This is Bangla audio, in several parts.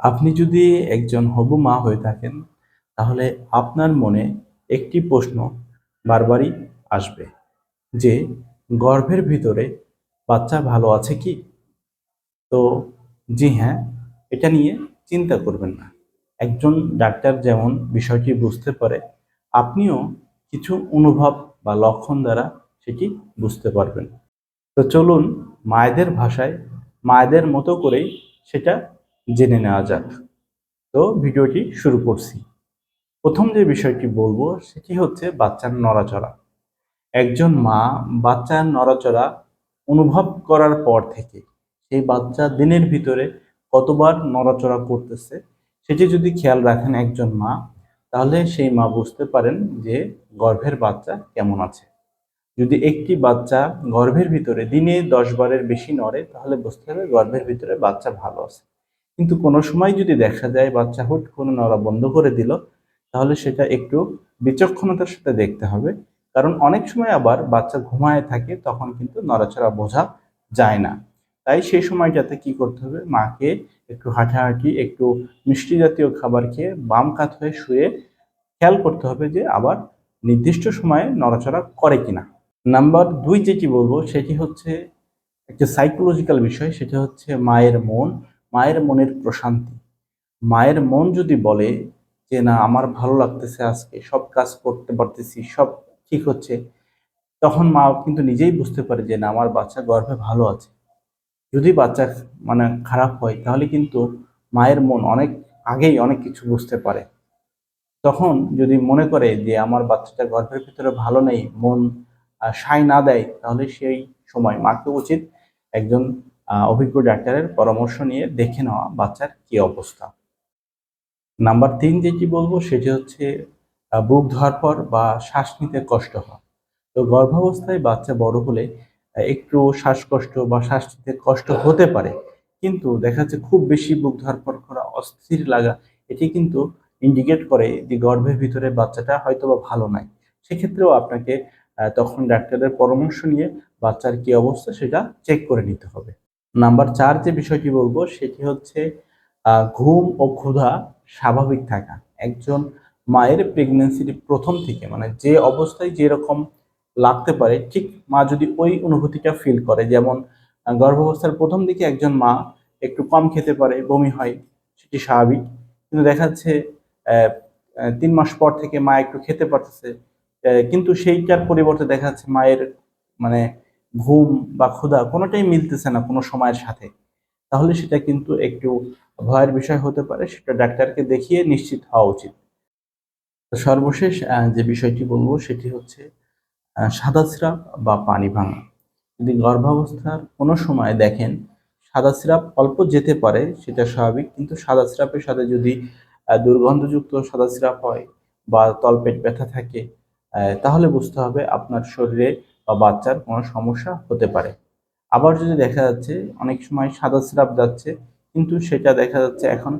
আপনি যদি একজন হবু মা হয়ে থাকেন, তাহলে আপনার মনে একটি প্রশ্ন বারবারই আসবে যে, গর্ভের ভিতরে বাচ্চা ভালো আছে কি? তো, জি হ্যাঁ এটা নিয়ে চিন্তা করবেন না। একজন ডাক্তার যেমন বিষয়টি বুঝতে পারে, আপনিও কিছু অনুভব বা লক্ষণ দ্বারা সেটি বুঝতে পারবেন। তো চলুন মায়েদের ভাষায়, মায়েদের মতো করেই সেটা জেনে নেওয়া যাক। তো ভিডিওটি শুরু করছি। প্রথম যে বিষয়টি বলব, সেটি হচ্ছে বাচ্চার নড়াচড়া। একজন মা বাচ্চার নড়াচড়া অনুভব করার পর থেকে সেই বাচ্চা দিনের ভিতরে কতবার নড়াচড়া করতেছে, সেটি যদি খেয়াল রাখেন একজন মা, তাহলে সেই মা বুঝতে পারেন যে গর্ভের বাচ্চা কেমন আছে। যদি একটি বাচ্চা গর্ভের ভিতরে দিনে দশ বারের বেশি নড়ে, তাহলে বুঝতে হবে গর্ভের ভিতরে বাচ্চা ভালো আছে। কিন্তু কোনো সময় যদি দেখা যায় বাচ্চা হুট কোনো নড়া বন্ধ করে দিল, তাহলে সেটা একটু বিচক্ষণতার সাথে দেখতে হবে। কারণ অনেক সময় আবার বাচ্চা ঘুমায় থাকে, তখন কিন্তু নড়াচড়া বোঝা যায় না। তাই সেই সময়টাতে কি করতে হবে? মাকে একটু হাঁটাহাঁটি, একটু মিষ্টি জাতীয় খাবার খেয়ে বাম কাত হয়ে শুয়ে খেয়াল করতে হবে যে আবার নির্দিষ্ট সময়ে নড়াচড়া করে কিনা। নাম্বার দুই যেটি বলব, সেটি হচ্ছে, একটা সাইকোলজিক্যাল বিষয়, সেটা হচ্ছে মায়ের মন মায়ের মনের প্রশান্তি। মায়ের মন যদি বলে যে, না, আমার ভালো লাগতেছে আজকে, সব কাজ করতে পারতেছি, সব ঠিক হচ্ছে, তখন মা কিন্তু নিজেই বুঝতে পারে যে, না, আমার বাচ্চা গর্ভে ভালো আছে। যদি বাচ্চা মানে খারাপ হয়, তাহলে কিন্তু মায়ের মন অনেক আগেই অনেক কিছু বুঝতে পারে। তখন যদি মনে করে যে, আমার বাচ্চাটা গর্ভের ভিতরে ভালো নেই, মন সাই না দেয়, তাহলে সেই সময় মাকে উচিত একজন অভিজ্ঞ ডাক্তারের পরামর্শ নিয়ে দেখে নেওয়া বাচ্চার কি অবস্থা। নাম্বার তিন যেটি বলব, সেটি হচ্ছে বুক ধোয়ার পর বা শ্বাস নিতে কষ্ট হয়। তো গর্ভাবস্থায় বাচ্চা বড় হলে একটু শ্বাসকষ্ট বা শ্বাস নিতে কষ্ট হতে পারে। কিন্তু দেখা যাচ্ছে খুব বেশি বুক ধোয়ার পর করা অস্থির লাগা, এটি কিন্তু ইন্ডিকেট করে যে গর্ভের ভিতরে বাচ্চাটা হয়তো বা ভালো নাই। সেক্ষেত্রেও আপনাকে তখন ডাক্তারের পরামর্শ নিয়ে বাচ্চার কি অবস্থা সেটা চেক করে নিতে হবে। নাম্বার চার যে বিষয়টি বলব, সেটি হচ্ছে ঘুম ও ক্ষুধা স্বাভাবিক থাকা। একজন মায়ের প্রেগনেন্সির প্রথম থেকে মানে যে অবস্থায় যেরকম লাগতে পারে, ঠিক মা যদি ওই অনুভূতিটা ফিল করে। যেমন গর্ভাবস্থার প্রথম দিকে একজন মা একটু কম খেতে পারে, বমি হয়, সেটি স্বাভাবিক। কিন্তু দেখা যাচ্ছে তিন মাস পর থেকে মা একটু খেতে পারতেছে কিন্তু সেইটার পরিবর্তে দেখা যাচ্ছে মায়ের মানে ঘুম বা ক্ষুধা কোনোটাই মিলতেছে না কোনো সময়ের সাথে, তাহলে সেটা কিন্তু একটু ভয়ের বিষয় হতে পারে, সেটা ডাক্তারকে দেখিয়ে নিশ্চিত হওয়া উচিত। সর্বশেষ যে বিষয়টি বলব সেটি হচ্ছে সাদা সিরাপ বা পানি ভাঙা। যদি গর্ভাবস্থার কোনো সময় দেখেন সাদা সিরাপ অল্প যেতে পারে, সেটা স্বাভাবিক, কিন্তু সাদা সিরাপের সাথে যদি দুর্গন্ধযুক্ত সাদা সিরাপ হয় বা তলপেট ব্যথা থাকে তাহলে বুঝতে হবে আপনার শরীরে বা বাচ্চার কোনো সমস্যা হতে পারে। আবার যদি দেখা যাচ্ছে, অনেক সময় সাদা সিরাপ যাচ্ছে, কিন্তু সেটা দেখা যাচ্ছে এখন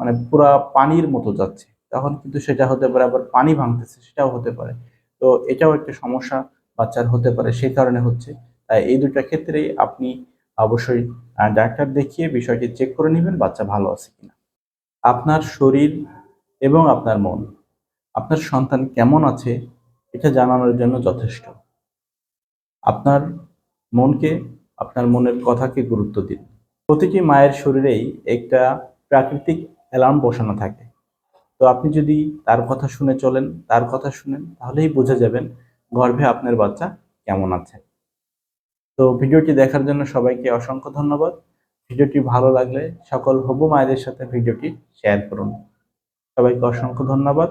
মানে পুরা পানির মতো যাচ্ছে। তখন কিন্তু সেটা হতে পারে, আবার পানি ভাঙতেছে, সেটাও হতে পারে। তো এটাও একটা সমস্যা বাচ্চার হতে পারে, সেই কারণে হচ্ছে। তাই এই দুটা ক্ষেত্রেই আপনি অবশ্যই ডাক্তার দেখিয়ে বিষয়টি চেক করে নেবেন, বাচ্চা ভালো আছে কিনা। আপনার শরীর এবং আপনার মন, আপনার সন্তান কেমন আছে এটা জানানোর জন্য যথেষ্ট। আপনার মনকে, আপনার মনের কথাকে গুরুত্ব দিন। প্রতিটি মায়ের শরীরেই একটা প্রাকৃতিক অ্যালার্ম বসানো থাকে। তো আপনি যদি তার কথা শুনে চলেন, তার কথা শুনেন, তাহলেই বুঝে যাবেন গর্ভে আপনার বাচ্চা কেমন আছে। তো ভিডিওটি দেখার জন্য সবাইকে অসংখ্য ধন্যবাদ। ভিডিওটি ভালো লাগলে সকল হবু মায়েদের সাথে ভিডিওটি শেয়ার করুন। সবাইকে অসংখ্য ধন্যবাদ।